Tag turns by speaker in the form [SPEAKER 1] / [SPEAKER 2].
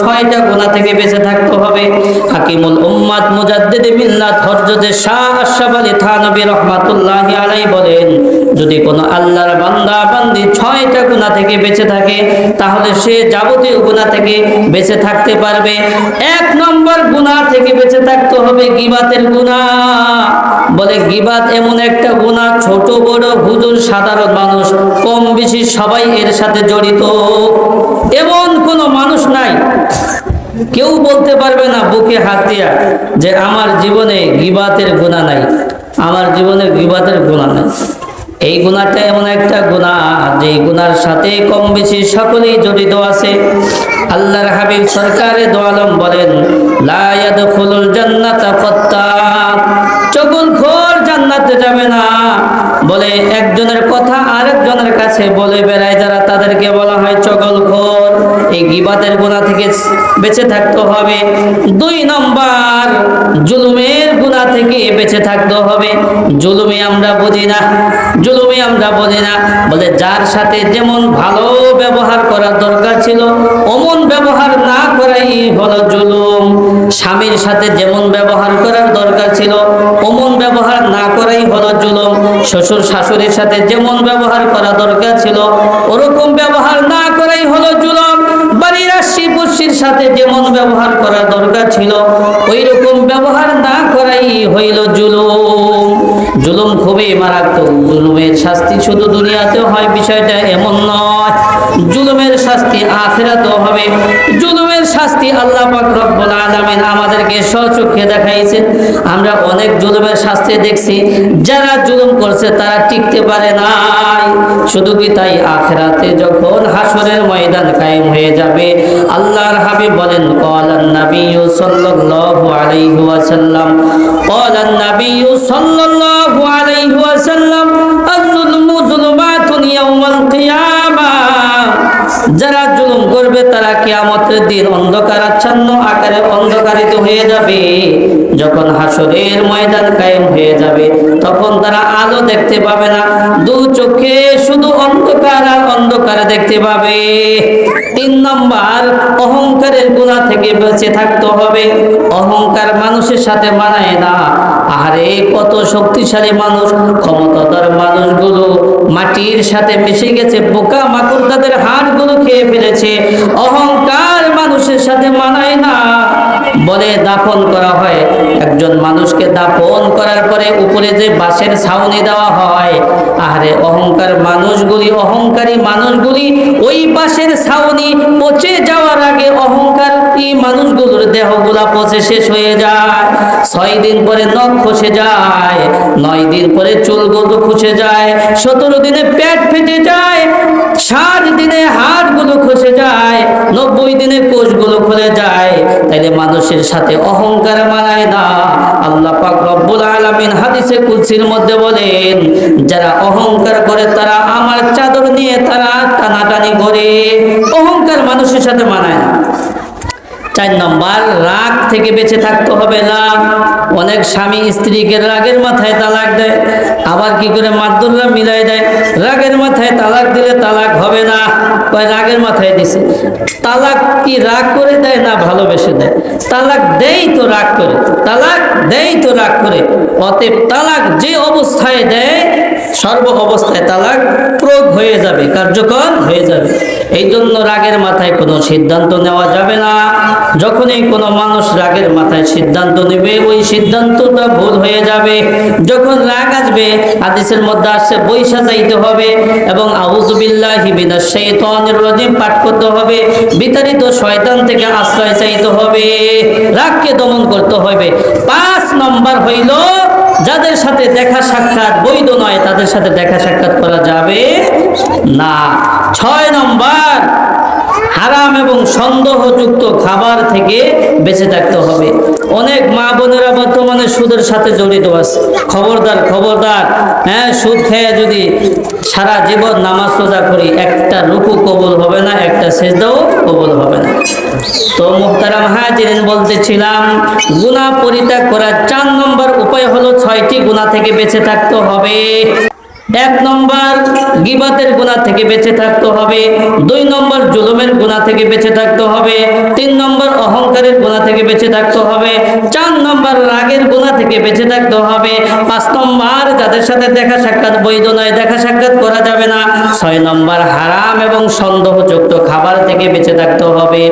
[SPEAKER 1] ছয়টা গুণা থেকে বেঁচে থাকতে হবে। হাকিমুল উম্মাদ মুজাদ্দিদ মিল্লাত হযরত শাহ আশরাফ আলী থানবী রাহমাতুল্লাহি আলাইহি বলেন, যদি কোনো আল্লাহর বান্দা বান্দি ছয়টা গুণা থেকে বেঁচে থাকে, তাহলে সে যাবতীয় গুণা থেকে বেঁচে থাকতে পারবে। এক নম্বর গুণা থেকে বেঁচে থাকতে হবে গিবাতের গুণা বলে গিবাত এমন একটা গুণা ছোট, বড়, হুজুর, সাধারণ মানুষ, কম বেশি সবাই এর সাথে জড়িত। এমন কোনো মানুষ নাই কেউ বলতে পারবে না বুকে হাত দিয়া যে আমার জীবনে গিবাতের গুণা নাই, আমার জীবনে গিবাতের গুণা নাই। এই গুণাটা এমন একটা গুণা যে গুণার সাথে কম বেশি সকলেই জড়িত আছে। আল্লাহর হাবিব সরকারে দোয়ালম বলেন, লা ইয়াদখুলুল জান্নাতা ফাত্তাক চগুল খোর জান্নাতে যাবে না, বলে একজনের কথা আরেকজনের কাছে বলে বেড়ায় যারা, তাদেরকে বলা হয় চগল খোর। এই গিবাতের গুণা থেকে বেঁচে থাকতে হবে। দুই নম্বর, জুলুমের গুণা থেকে বেঁচে থাকতে হবে। জুলুমে আমরা বুঝি না, জুলুমে আমরা বুঝি না। বলে যার সাথে যেমন ভালো ব্যবহার করার দরকার ছিল, অমন ব্যবহার না করাই হলো জুলুম। স্বামীর সাথে যেমন ব্যবহার করার দরকার ছিল, অমন ব্যবহার না করাই হলো জুলুম। শ্বশুর শাশুড়ির সাথে যেমন ব্যবহার করা দরকার ছিল, ওরকম ব্যবহার না করাই হলো জুলুম। সাথে যেমন ব্যবহার করা দরকার ছিল ওই রকম ব্যবহার না করাই হইল জুলুম। জুলুম খুবই মারাত্মক। জুলুমের শাস্তি শুধু দুনিয়াতেও হয়, বিষয়টা এমন নয়। জুলুমের শাস্তি আখেরাতেও হবে। শাস্তি আল্লাহ পাক রব্বুল আলামিন আমাদেরকে স্বচক্ষে দেখাইছেন। আমরা অনেক জুলুমের শাস্তি দেখছি। যারা জুলুম করছে তারা টিকতে পারে নাই। শুধু কি তাই? আখেরাতে যখন হাসরের ময়দান কায়েম হয়ে যাবে, আল্লাহর হাবিব বলেন ক্বালান নাবিয়্যু সাল্লাল্লাহু আলাইহি ওয়াসাল্লাম। ক্বালান নাবিয়্যু সাল্লাল্লাহু আলাইহি ওয়াসাল্লাম দিন অন্ধকার আচ্ছন্ন আকারে অন্ধকারিত হয়ে যাবে। যখন হাসরের ময়দান কায়েম হয়ে যাবে, তখন তারা আলো দেখতে পাবে না। দু চোখে শুধু অন্ধকার আর অন্ধকার দেখতে পাবে। তিন নম্বর, অহংকারের গুণা থেকে বেঁচে থাকতে হবে। অহংকার মানুষের সাথে মানায় না। আরে কত শক্তিশালী মানুষ, ক্ষমতাধর মানুষগুলো মাটির সাথে মিশে গেছে পোকা মাকড় তাদের হাড়গুলো খেয়ে ফেলেছে। অহংকার মানুষের সাথে মানায় না। বলে দাফন করা হয়। একজন মানুষকে দাফন করার পরে উপরে যে বাঁশের ছাউনি দেওয়া হয় আরে অহংকার মানুষগুলি, অহংকারী মানুষগুলি, ওই বাঁশের ছাউনি পচে যাওয়ার আগে অহংকার মানুষগুলোর দেহগুলা পচে শেষ হয়ে যায়। ছয় দিন পরে নখ খসে যায়, নয় দিন পরে চুলগুলো খসে যায়, সতেরো দিনে পেট ফেটে যায়, ষাট দিনে হাড়গুলো খসে যায়, নব্বই দিনে কোষগুলো খুলে যায়। তাইলে মানুষের সাথে অহংকার মানায় না। আল্লাহ পাক রব্বুল আলামিন হাদিসে কুলসির মধ্যে বলেন, যারা অহংকার করে তারা আমার চাদর নিয়ে তারা টানাটানি করে। অহংকার মানুষের সাথে মানায় না। চার নম্বর, রাগ থেকে বেঁচে থাকতে হবে রাগ অনেক স্বামী স্ত্রীকে রাগের মাথায় তালাক দেয়, আবার কি করে মাদুল্লা মিলাই দেয়? রাগের মাথায় তালাক দিলে তালাক হবে না। কয়, রাগের মাথায় দিছে। তালাক কি রাগ করে দেয় না ভালোবেসে দেয়? তালাক দেই তো রাগ করে, তালাক দেই তো রাগ করে। অতএব তালাক যে অবস্থায় দেয়, সর্ব অবস্থায় তালাক প্রয়োগ হয়ে যাবে, কার্যকর হয়ে যাবে। এই জন্য রাগের মাথায় কোনো সিদ্ধান্ত নেওয়া যাবে না। যখনই কোনো মানুষ রাগের মাথায় সিদ্ধান্ত নেবে, ওই সিদ্ধান্তটা ভুল হয়ে যাবে। যখন রাগ আসবে, হাদিসের মধ্যে আসছে বৈশা যাইতে হবে এবং আউজুবিল্লাহি মিনাশ শাইতানির রাজিম পাঠ করতে হবে। বিতাড়িত শয়তান থেকে আশ্রয় চাইতে হবে। রাগকে দমন করতে হবে। পাঁচ নম্বর হইল যাদের সাথে দেখা সাক্ষাৎ বৈধ নয়, তাদের সাথে দেখা সাক্ষাৎ করা যাবে না। ছয় নম্বর হারাম এবং সন্দেহযুক্ত খাবার থেকে বেঁচে থাকতে হবে। অনেক মা বোনেরা বর্তমানে সুদের সাথে জড়িত আছে। খবরদার খবরদার। হ্যাঁ সুদ খেয়ে যদি সারা জীবন নামাজ রোজা করি, একটা রুকু কবুল হবে না, একটা সেজদাও কবুল হবে না। তো মুহতারাম হাজিরিন বলতেছিলাম, গুনাহ পরিত্যাগ করার চার নম্বর উপায় হলো ছয়টি গুনাহ থেকে বেঁচে থাকতে হবে। এক নম্বর, গিবাতের গুণা থেকে বেঁচে থাকতে হবে। দুই নম্বর, জুলুমের গুণা থেকে বেঁচে থাকতে হবে। তিন নম্বর, অহংকারের গুণা থেকে বেঁচে থাকতে হবে। চার নম্বর, রাগের গুণা থেকে বেঁচে থাকতে হবে। পাঁচ নম্বর, যাদের সাথে দেখা সাক্ষাৎ বৈধ নয়, দেখা সাক্ষাৎ করা যাবে না। ছয় নম্বর, হারাম এবং সন্দেহযুক্ত খাবার থেকে বেঁচে থাকতে হবে।